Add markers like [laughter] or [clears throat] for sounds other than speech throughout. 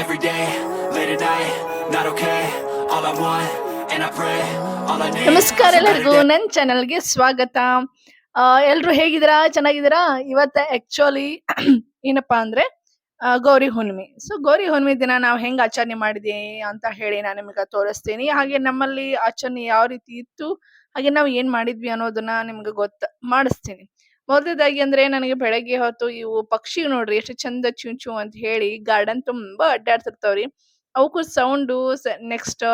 Every day, late at night, not okay. All I want, and I pray, all I need ನಮಸ್ಕಾರ ಎಲ್ಲರಿಗೂ. ನನ್ನ ಚಾನಲ್ಗೆ ಸ್ವಾಗತ. ಎಲ್ರು ಹೇಗಿದ್ದೀರಾ? ಚೆನ್ನಾಗಿದ್ದೀರಾ? ಇವತ್ತ ಆಕ್ಚುಲಿ [clears throat] ಏನಪ್ಪಾ ಅಂದ್ರೆ ಗೌರಿ ಹುಣ್ಣಿಮೆ. ಸೊ ಗೌರಿ ಹುಣ್ಣಿಮೆ ದಿನ ನಾವು ಹೆಂಗ್ ಆಚರಣೆ ಮಾಡಿದ್ವಿ ಅಂತ ಹೇಳಿ ನಾನು ನಿಮ್ಗೆ ತೋರಿಸ್ತೀನಿ. ಹಾಗೆ ನಮ್ಮಲ್ಲಿ ಆಚರಣೆ ಯಾವ ರೀತಿ ಇತ್ತು ಹಾಗೆ ನಾವು ಏನ್ ಮಾಡಿದ್ವಿ ಅನ್ನೋದನ್ನ ನಿಮ್ಗೆ ಗೊತ್ತ ಮಾಡಿಸ್ತೀನಿ. ಮೊದಲದಾಗಿ ಅಂದ್ರೆ ನನಗೆ ಬೆಳಗ್ಗೆ ಹೊತ್ತು ಇವು ಪಕ್ಷಿ ನೋಡ್ರಿ ಎಷ್ಟು ಚಂದ ಚೂ ಚೂ ಅಂತ ಹೇಳಿ ಗಾರ್ಡನ್ ತುಂಬಾ ಅಡ್ಡಾಡ್ತಿರ್ತಾವ್ರಿ. ಅವಕ್ಕೂ ಸೌಂಡು ನೆಕ್ಸ್ಟ್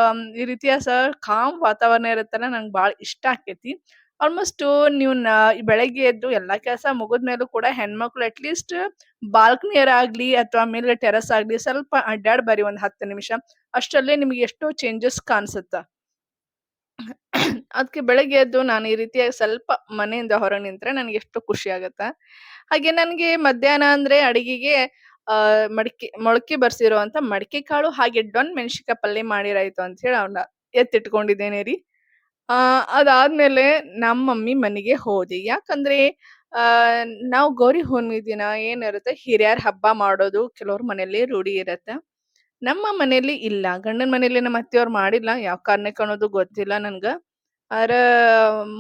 ಈ ರೀತಿಯ ಸಹ ಕಾಮ್ ವಾತಾವರಣ ಇರುತ್ತಲ್ಲ ನಂಗೆ ಭಾಳ ಇಷ್ಟ ಆಕೈತಿ. ಆಲ್ಮೋಸ್ಟ್ ನೀವು ಬೆಳಗ್ಗೆ ಎದ್ದು ಎಲ್ಲಾ ಕೆಲಸ ಮುಗಿದ್ಮೇಲೂ ಕೂಡ ಹೆಣ್ಮಕ್ಳು ಅಟ್ಲೀಸ್ಟ್ ಬಾಲ್ಕನಿಯರ್ ಆಗ್ಲಿ ಅಥವಾ ಮೇಲ್ಗಡೆ ಟೆರಸ್ ಆಗ್ಲಿ ಸ್ವಲ್ಪ ಅಡ್ಡಾಡ್ ಬರ್ರಿ ಒಂದ್ ಹತ್ತು ನಿಮಿಷ. ಅಷ್ಟರಲ್ಲೇ ನಿಮ್ಗೆ ಎಷ್ಟೋ ಚೇಂಜಸ್ ಕಾಣಿಸುತ್ತ. ಅದಕ್ಕೆ ಬೆಳಗ್ಗೆ ಎದ್ದು ನಾನು ಈ ರೀತಿಯಾಗಿ ಸ್ವಲ್ಪ ಮನೆಯಿಂದ ಹೊರಗೆ ನಿಂತರೆ ನನಗೆ ಎಷ್ಟು ಖುಷಿ ಆಗತ್ತ? ಹಾಗೆ ನನಗೆ ಮಧ್ಯಾಹ್ನ ಅಂದ್ರೆ ಅಡಿಗೆಗೆ ಮಡಿಕೆ, ಮೊಳಕೆ ಬರ್ಸಿರುವಂತ ಮಡಿಕೆ ಕಾಳು ಹಾಗೆ ಡೊನ್ ಮೆಣಸಿಕಾಯಿ ಪಲ್ಯ ಮಾಡಿರಾಯ್ತು ಅಂತ ಹೇಳಿ ಅವನ್ನ ಎತ್ತಿಟ್ಕೊಂಡಿದ್ದೇನೆ ರೀ. ಆ, ಅದಾದ್ಮೇಲೆ ನಮ್ಮ ಮಮ್ಮಿ ಮನೆಗೆ ಹೋದೆ. ಯಾಕಂದ್ರೆ, ಆ, ನಾವು ಗೌರಿ ಹುಣ್ಣಿಮೆ ದಿನ ಏನಿರುತ್ತೆ ಹಿರಿಯರ ಹಬ್ಬ ಮಾಡೋದು, ಕೆಲವ್ರ ಮನೆಯಲ್ಲಿ ರೂಢಿ ಇರತ್ತೆ. ನಮ್ಮ ಮನೆಯಲ್ಲಿ ಇಲ್ಲ. ಗಂಡನ ಮನೆಯಲ್ಲಿ ನಮ್ಮ ಅತ್ತೆಯವ್ರು ಮಾಡಿಲ್ಲ. ಯಾವ ಕಾರಣಕ್ಕೆ ಅನ್ನೋದು ಗೊತ್ತಿಲ್ಲ ನನ್ಗ. ಆರ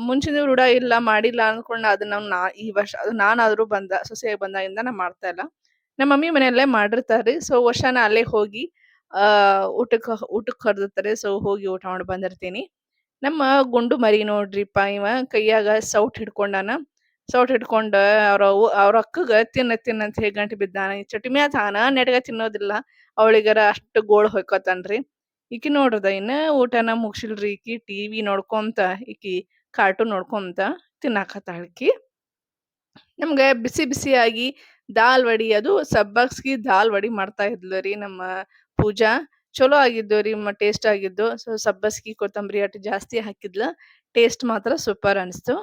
ಮುಂಚಿನ ರೂಢ ಇಲ್ಲ, ಮಾಡಿಲ್ಲ ಅನ್ಕೊಂಡ್ ಅದನ್ನ ನಾ, ಈ ವರ್ಷ ಅದು ನಾನಾದ್ರೂ ಬಂದ ಸೊಸೆಯಾಗಿ ಬಂದಾಗಿಂದ ನಾ ಮಾಡ್ತಾ ಇಲ್ಲ. ನಮ್ಮ ಮಮ್ಮಿ ಮನೆಯಲ್ಲೇ ಮಾಡಿರ್ತಾರ್ರಿ ಸೊ ವರ್ಷ ನಾ ಅಲ್ಲೇ ಹೋಗಿ, ಆ ಊಟಕ್ಕೆ ಊಟಕ್ಕೆ ಕರೆದಿರ್ತಾರೆ ಸೊ ಹೋಗಿ ಊಟ ಮಾಡಿ ಬಂದಿರ್ತೀನಿ. ನಮ್ಮ ಗುಂಡು ಮರಿ ನೋಡ್ರಿಪ್ಪ ಇವ, ಕೈಯಾಗ ಸೌಟ್ ಹಿಡ್ಕೊಂಡಾನ. ಸೌಟ್ ಹಿಡ್ಕೊಂಡ ಅವ್ರ ಅವ್ರ ಅಕ್ಕಗ ತಿನ್ನ ತಿನ್ನ ಅಂತ ಹೇಳಿ ಗಂಟು ಬಿದ್ದಾನ, ಈ ಚಟಿಮ್ಯಾ ತಾನ ನೆಟ್ಗ ತಿನ್ನೋದಿಲ್ಲ, ಅವಳಿಗರ ಅಷ್ಟು ಗೋಳ್ ಹೊಯ್ಕೋತಾನ್ರಿ. ಈಕಿ ನೋಡ್ರದ ಇನ್ನ ಊಟನ ಮುಗ್ಸಿಲ್ರಿ ಈಕಿ ಟಿವಿ ನೋಡ್ಕೊಂತ, ಈಕಿ ಕಾರ್ಟೂನ್ ನೋಡ್ಕೊಂತ ತಿನ್ನಾಕತ್ತಾಳ ಈಕಿ ನಮ್ಗೆ ಬಿಸಿ ಬಿಸಿಯಾಗಿ ದಾಲ್ ವಡಿ, ಅದು ಸಬ್ಬಸ್ಗಿ ದಾಲ್ ವಡಿ ಮಾಡ್ತಾ ಇದ್ಲು ರೀ ನಮ್ಮ ಪೂಜಾ. ಚಲೋ ಆಗಿದ್ದು ರೀ ಟೇಸ್ಟ್ ಆಗಿದ್ದು. ಸೊ, ಸಬ್ಬಸ್ಗಿ, ಕೊತ್ತಂಬರಿ ಅಟ್ಟು ಜಾಸ್ತಿ ಹಾಕಿದ್ಲ. ಟೇಸ್ಟ್ ಮಾತ್ರ ಸೂಪರ್ ಅನಿಸ್ತು.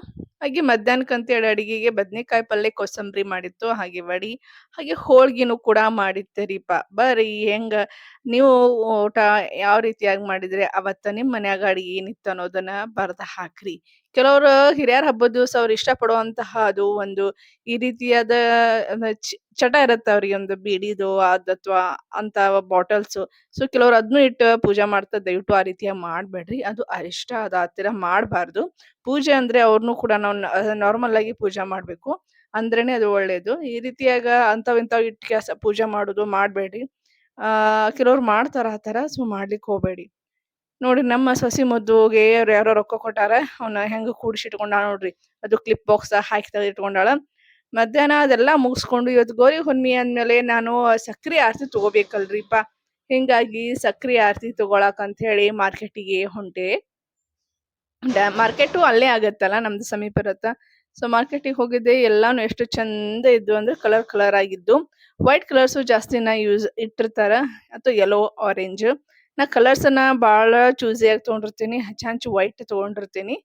ಹಾಗೆ ಮಧ್ಯಾಹ್ನಕ್ಕಂತೇಳಿ ಅಡಿಗೆಗೆ ಬದನೆಕಾಯಿ ಪಲ್ಯ ಕೋಸಂಬರಿ ಮಾಡಿತ್ತು, ಹಾಗೆ ವಡಿ, ಹಾಗೆ ಹೋಳ್ಗಿನೂ ಕೂಡ ಮಾಡಿತ್ತೆ ರೀಪ ಬರ್ರಿ ಹೆಂಗ ನೀವು ಊಟ ಯಾವ ರೀತಿಯಾಗಿ ಮಾಡಿದ್ರೆ ಅವತ್ತ ನಿಮ್ಮ ಮನ್ಯಾಗ ಅಡಿಗೆ ಏನಿತ್ತು ಅನ್ನೋದನ್ನ ಬರ್ದ ಹಾಕ್ರಿ. ಕೆಲವರು ಹಿರಿಯರ ಹಬ್ಬದ ದಿವಸ ಅವ್ರು ಇಷ್ಟಪಡುವಂತಹ ಅದು ಒಂದು ಈ ರೀತಿಯಾದ ಚಟ ಇರುತ್ತೆ ಅವ್ರಿಗೆ ಒಂದು ಬೀಡಿದು ಅದ್ ಅಥವಾ ಅಂತ ಬಾಟಲ್ಸ್. ಸೊ, ಕೆಲವರು ಅದ್ನು ಇಟ್ಟು ಪೂಜೆ ಮಾಡ್ತಾ ದಯವಿಟ್ಟು ಆ ರೀತಿಯಾಗಿ ಮಾಡ್ಬೇಡ್ರಿ. ಅದು ಅರಿಷ್ಟ, ಅದ ಆ ತರ ಮಾಡ್ಬಾರ್ದು. ಪೂಜೆ ಅಂದ್ರೆ ಅವ್ರನ್ನೂ ಕೂಡ ನಾವು ನಾರ್ಮಲ್ ಆಗಿ ಪೂಜೆ ಮಾಡಬೇಕು. ಅಂದ್ರೇನೆ ಅದು ಒಳ್ಳೇದು. ಈ ರೀತಿಯಾಗ ಅಂತವ್ ಇಂಥವ್ ಇಟ್ಟು ಪೂಜೆ ಮಾಡೋದು ಮಾಡಬೇಡಿ. ಆ, ಕೆಲವ್ರು ಮಾಡ್ತಾರ ಆ ತರ ಸೊ ಮಾಡ್ಲಿಕ್ಕೆ ಹೋಗ್ಬೇಡಿ. ನೋಡಿ, ನಮ್ಮ ಸಸಿ ಮದ್ದುಗೆ ಅವ್ರು ಯಾರೋ ರೊಕ್ಕ ಕೊಟ್ಟಾರ ಅವನ್ನ ಹೆಂಗ ಕೂಡಿಸಿಟ್ಕೊಂಡಾಳ ನೋಡ್ರಿ. ಅದು ಕ್ಲಿಪ್ ಬಾಕ್ಸ್ ಹಾಕಿ ತೆಗೆದಿಟ್ಕೊಂಡಾಳ ಮಧ್ಯಾಹ್ನ ಅದೆಲ್ಲ ಮುಗಿಸ್ಕೊಂಡು ಇವತ್ತು ಗೌರಿ ಹುಣ್ಣಿಮೆ ಅಂದ್ಮೇಲೆ ನಾನು ಸಕ್ರಿ ಆರತಿ ತಗೋಬೇಕಲ್ರಿಪ್ಪ. ಹಿಂಗಾಗಿ ಸಕ್ರಿ ಆರತಿ ತಗೊಳಕ್ ಅಂತ ಹೇಳಿ ಮಾರ್ಕೆಟಿಗೆ ಹೊಂಟೆ. ಮಾರ್ಕೆಟು ಅಲ್ಲೇ ಆಗತ್ತಲ್ಲ ನಮ್ದು ಸಮೀಪ ಇರತ್ತ. ಸೊ ಮಾರ್ಕೆಟಿಗೆ ಹೋಗಿದ್ದೆ, ಎಲ್ಲಾನು ಎಷ್ಟು ಚಂದ ಇದ್ದು ಅಂದ್ರೆ ಕಲರ್ ಕಲರ್ ಆಗಿದ್ದು. ವೈಟ್ ಕಲರ್ಸು ಜಾಸ್ತಿನ ಯೂಸ್ ಇಟ್ಟಿರ್ತಾರ ಅಥವಾ ಯೆಲ್ಲೋ ಆರೆಂಜ್ ನಾ ಕಲರ್ಸ್ ಅನ್ನ ಭಾಳ ಚೂಸಿಯಾಗಿ ತೊಗೊಂಡಿರ್ತೀನಿ, ಹಚ್ಚ ವೈಟ್ ತೊಗೊಂಡಿರ್ತೀನಿ.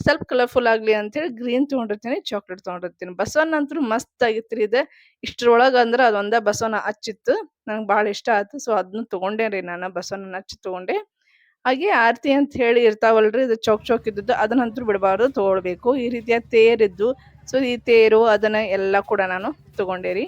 ಸ್ವಲ್ಪ ಕಲರ್ಫುಲ್ ಆಗಲಿ ಅಂತೇಳಿ ಗ್ರೀನ್ ತೊಗೊಂಡಿರ್ತೀನಿ ಚಾಕ್ಲೇಟ್ ತೊಗೊಂಡಿರ್ತೀನಿ. ಬಸವನ್ ಅಂತೂ ಮಸ್ತ್ ಆಗಿತ್ತು ರೀ ಇದೆ. ಇಷ್ಟರೊಳಗೆ ಅಂದ್ರೆ ಅದೊಂದ ಬಸವನ ಹಚ್ಚಿತ್ತು, ನಂಗೆ ಭಾಳ ಇಷ್ಟ ಆಯ್ತು ಸೊ ಅದನ್ನ ತಗೊಂಡೆ ರೀ ನಾನು ಬಸವನ ಹಚ್ಚಿ ತಗೊಂಡೆ. ಹಾಗೆ ಆರತಿ ಅಂತ ಹೇಳಿ ಇರ್ತಾವಲ್ರಿ, ಇದು ಚೌಕ್ ಚೌಕ್ ಇದ್ದದ್ದು ಅದನ್ನಂತೂ ಬಿಡಬಾರ್ದು, ತಗೊಳ್ಬೇಕು. ಈ ರೀತಿಯ ತೇರಿದ್ದು. ಸೊ ಈ ತೇರು ಅದನ್ನ ಎಲ್ಲ ಕೂಡ ನಾನು ತಗೊಂಡೆ ರೀ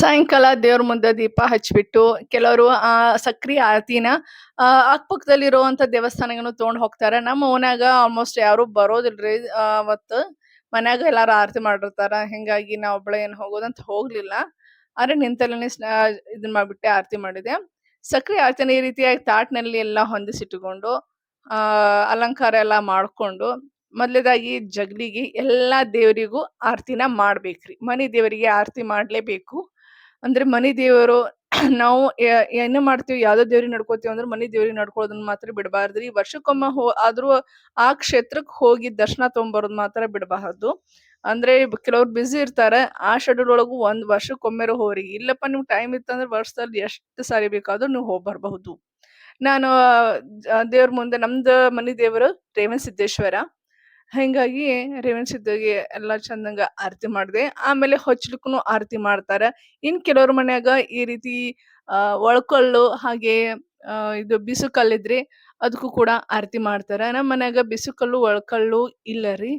ಸಾಯಂಕಾಲ ದೇವ್ರ ಮುಂದೆ ದೀಪ ಹಚ್ಬಿಟ್ಟು ಕೆಲವರು, ಆ ಸಕ್ರಿ ಆರತಿನ ಆ ಅಕ್ಕಪಕ್ಕದಲ್ಲಿರುವಂತ ದೇವಸ್ಥಾನಗಳನ್ನು ತಗೊಂಡ್ ಹೋಗ್ತಾರೆ. ನಮ್ಮ ಓನಾಗ ಆಲ್ಮೋಸ್ಟ್ ಯಾರು ಬರೋದಿಲ್ರಿ. ಅವತ್ತು ಮನ್ಯಾಗ ಎಲ್ಲಾರು ಆರತಿ ಮಾಡಿರ್ತಾರ, ಹಿಂಗಾಗಿ ನಾ ಒಬ್ಳೆ ಏನ್ ಹೋಗೋದಂತ ಹೋಗ್ಲಿಲ್ಲ. ಆದ್ರೆ ನಿಂತಲ್ಲೇ ಇದನ್ನ ಮಾಡ್ಬಿಟ್ಟೆ ಆರತಿ ಮಾಡಿದೆ. ಸಕ್ರಿ ಆರತಿನ ಈ ರೀತಿಯಾಗಿ ತಾಟ್ನಲ್ಲಿ ಎಲ್ಲ ಹೊಂದಿಸಿಟ್ಟುಕೊಂಡು ಆ, ಅಲಂಕಾರ ಎಲ್ಲ ಮಾಡ್ಕೊಂಡು, ಮೊದಲೇದಾಗಿ ಜಗಲಿಗೆ ಎಲ್ಲಾ ದೇವರಿಗೂ ಆರತಿನ ಮಾಡ್ಬೇಕ್ರಿ. ಮನಿ ದೇವರಿಗೆ ಆರತಿ ಮಾಡ್ಲೇಬೇಕು. ಅಂದ್ರೆ ಮನಿ ದೇವರು, [clears throat] ನಾವು ಏನು ಮಾಡ್ತೀವಿ? ಯಾವ್ದೋ ದೇವ್ರಿಗೆ ನಡ್ಕೋತೀವಿ ಅಂದ್ರೆ ಮನಿ ದೇವ್ರಿಗೆ ನಡ್ಕೊಳ್ಳೋದನ್ನ ಮಾತ್ರ ಬಿಡಬಾರ್ದ್ರಿ. ವರ್ಷಕ್ಕೊಮ್ಮೆ ಹೋ, ಆದ್ರೂ ಆ ಕ್ಷೇತ್ರಕ್ಕೆ ಹೋಗಿ ದರ್ಶನ ತಗೊಂಬರೋದ್ ಮಾತ್ರ ಬಿಡಬಾರ್ದು. ಅಂದ್ರೆ ಕೆಲವ್ರು ಬ್ಯುಸಿ ಇರ್ತಾರೆ, ಆ ಶೆಡ್ಯೂಲ್ ಒಳಗು ಒಂದ್ ವರ್ಷಕ್ಕೊಮ್ಮೆ ಹೋಗ್ರಿ. ಇಲ್ಲಪ್ಪ ನೀವು ಟೈಮ್ ಇತ್ತಂದ್ರೆ ವರ್ಷದಲ್ಲಿ ಎಷ್ಟು ಸಾರಿ ಬೇಕಾದ್ರೂ ನೀವು ಹೋಗಿ ಬರಬಹುದು ನಾನು ದೇವ್ರ ಮುಂದೆ ನಮ್ದು ಮನಿ ದೇವರು ರೇವಣ ಸಿದ್ದೇಶ್ವರ ಹಿಂಗಾಗಿ ರೇವಣ ಸಿದ್ಧಗೆ ಎಲ್ಲ ಚಂದಂಗ ಆರತಿ ಮಾಡಿದೆ. ಆಮೇಲೆ ಹೊಚ್ಲಿಕ್ಕೂ ಆರತಿ ಮಾಡ್ತಾರ. ಇನ್ ಕೆಲವ್ರ ಮನ್ಯಾಗ ಈ ರೀತಿ ಅಹ್ ಒಳ್ಕೊಳ್ಳು ಹಾಗೆ ಇದು ಬಿಸುಕಲ್ಲಿದ್ರೆ ಅದಕ್ಕೂ ಕೂಡ ಆರತಿ ಮಾಡ್ತಾರ. ನಮ್ಮ ಮನ್ಯಾಗ ಬಿಸುಕಲ್ಲು, ಒಳ್ಕಲ್ಲು ಇಲ್ಲ ರೀ.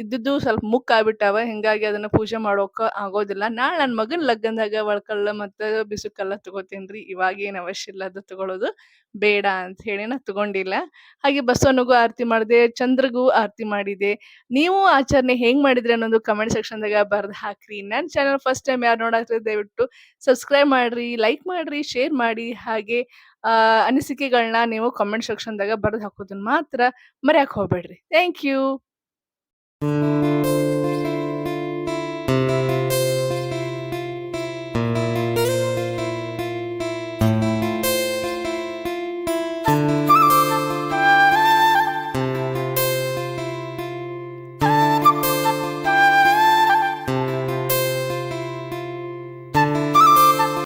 ಇದ್ದಿದ್ದು ಸ್ವಲ್ಪ ಮುಕ್ಕ ಆಗ್ಬಿಟ್ಟಾವ ಹಿಂಗಾಗಿ ಅದನ್ನ ಪೂಜೆ ಮಾಡೋಕ ಆಗೋದಿಲ್ಲ. ನಾಳೆ ನನ್ನ ಮಗನ ಲಗ್ನದಾಗ ಒಳ್ಕಲ್ಲ ಮತ್ತು ಬಿಸುಕಲ್ಲ ತಗೋತೀನ್ರಿ ಇವಾಗ ಇವಾಗೇನು ಅವಶ್ಯ ಇಲ್ಲ ಅದು ತಗೊಳ್ಳೋದು ಬೇಡ ಅಂತ ಹೇಳಿ ನಾ ತಗೊಂಡಿಲ್ಲ. ಹಾಗೆ ಬಸವನಿಗೂ ಆರತಿ ಮಾಡಿದೆ ಚಂದ್ರಗೂ ಆರತಿ ಮಾಡಿದೆ. ನೀವು ಆಚರಣೆ ಹೆಂಗ್ ಮಾಡಿದ್ರಿ ಅನ್ನೋದು ಕಮೆಂಟ್ ಸೆಕ್ಷನ್ದಾಗ ಬರ್ದು ಹಾಕ್ರಿ. ನನ್ನ ಚಾನಲ್ ಫಸ್ಟ್ ಟೈಮ್ ಯಾರು ನೋಡಾಕ್ರಿ ದಯವಿಟ್ಟು ಸಬ್ಸ್ಕ್ರೈಬ್ ಮಾಡ್ರಿ ಲೈಕ್ ಮಾಡ್ರಿ ಶೇರ್ ಮಾಡಿ. ಹಾಗೆ ಆ, ಅನಿಸಿಕೆಗಳನ್ನ ನೀವು ಕಮೆಂಟ್ ಸೆಕ್ಷನ್ದಾಗ ಬರ್ದು ಹಾಕೋದನ್ನ ಮಾತ್ರ ಮರ್ಯಾಕ್ ಹೋಗ್ಬೇಡ್ರಿ. Thank you Música